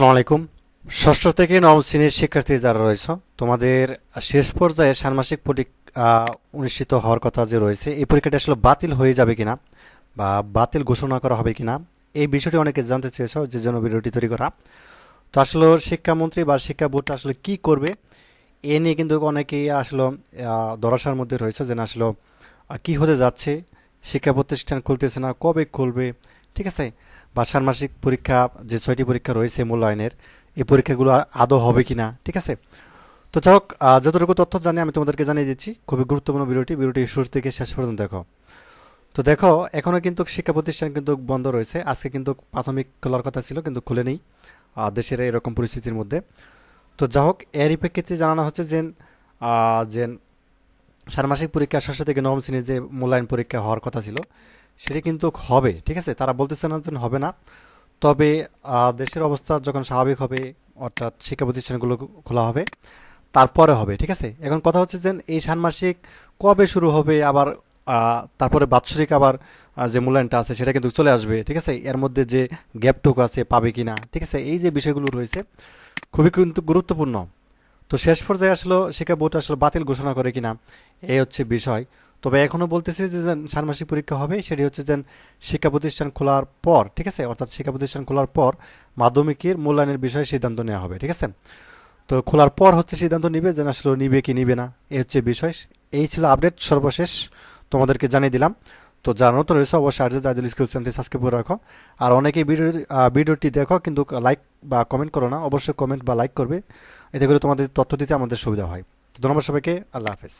আসসালামু আলাইকুম। ষষ্ঠ থেকে নবম শ্রেণির শিক্ষার্থী যারা রয়েছে, তোমাদের শেষ পর্যায়ে ষান্মাসিক পরীক্ষা অনুষ্ঠিত হওয়ার কথা যে রয়েছে, এই পরীক্ষাটি আসলে বাতিল হয়ে যাবে কিনা বা বাতিল ঘোষণা করা হবে কিনা, এই বিষয়টি অনেকে জানতে চেয়েছ, যে জন্য ভিডিওটি তৈরি করা। তো আসলে শিক্ষামন্ত্রী বা শিক্ষা বোর্ডটা আসলে কি করবে, এ নিয়ে কিন্তু অনেকেই আসলে ধরাশার মধ্যে রয়েছে যে না আসলে কী হতে যাচ্ছে, শিক্ষা প্রতিষ্ঠান খুলতেছে না, কবে খুলবে ঠিক আছে? বা ষান্মাসিক পরীক্ষা, যে ছয়টি পরীক্ষা রয়েছে মূল্যায়নের, এই পরীক্ষাগুলো আদৌ হবে কিনা? ঠিক আছে? তো যাই হোক যতটুকু তথ্য জানি আমি তোমাদেরকে জানিয়ে দিচ্ছি। খুবই গুরুত্বপূর্ণ ভিডিওটি। ভিডিওটি শুরু থেকে শেষ পর্যন্ত দেখো। তো দেখো এখনও কিন্তু শিক্ষা প্রতিষ্ঠান কিন্তু বন্ধ রয়েছে। আজকে কিন্তু প্রাথমিক খোলার কথা ছিল, কিন্তু খুলে নেই দেশের এরকম পরিস্থিতির মধ্যে। তো যা হোক, এরই প্রেক্ষিতে জানানো হচ্ছে যে যে ষান্মাসিক পরীক্ষা ষষ্ঠ থেকে নবম শ্রেণির যে মূল্যায়ন পরীক্ষা হওয়ার কথা ছিল সেটি কিন্তু হবে, ঠিক আছে? তারা বলতেছে না যে হবে না। তবে দেশের অবস্থা যখন স্বাভাবিক হবে, অর্থাৎ শিক্ষা প্রতিষ্ঠানগুলো খোলা হবে, তারপরে হবে, ঠিক আছে? এখন কথা হচ্ছে যে এই ষান্মাসিক কবে শুরু হবে, আবার তারপরে বাৎসরিক আবার যে মূল্যায়নটা আছে, সেটা কিন্তু চলে আসবে, ঠিক আছে? এর মধ্যে যে গ্যাপটুকু আছে, পাবে কিনা, ঠিক আছে? এই যে বিষয়গুলো রয়েছে, খুবই কিন্তু গুরুত্বপূর্ণ। তো শেষ পর্যায়ে আসলে, শিক্ষা বোর্ড আসলে বাতিল ঘোষণা করে কিনা, এই হচ্ছে বিষয়। তবে এখনও বলতেছে যে ষান্মাসিক পরীক্ষা হবে, সেটি হচ্ছে যেন শিক্ষা প্রতিষ্ঠান খোলার পর, ঠিক আছে? অর্থাৎ শিক্ষা প্রতিষ্ঠান খোলার পর মাধ্যমিকের মূল্যায়নের বিষয়ে সিদ্ধান্ত নেওয়া হবে, ঠিক আছে? তো খোলার পর হচ্ছে সিদ্ধান্ত নিবে যেন আসলে নিবে কি নিবে না, এ হচ্ছে বিষয়। এই ছিল আপডেট, সর্বশেষ তোমাদেরকে জানিয়ে দিলাম। তো যারা নতুন রয়েছে, অবশ্যই আর্য জাদুল স্কুল চ্যানেলটি সাবস্ক্রাইব করে রাখো। আর অনেকেই ভিডিও ভিডিওটি দেখো, কিন্তু লাইক বা কমেন্ট করো না, অবশ্যই কমেন্ট বা লাইক করবে। এতে করে তোমাদের তথ্য দিতে আমাদের সুবিধা হয়। তো ধন্যবাদ সবাইকে, আল্লাহ হাফেজ।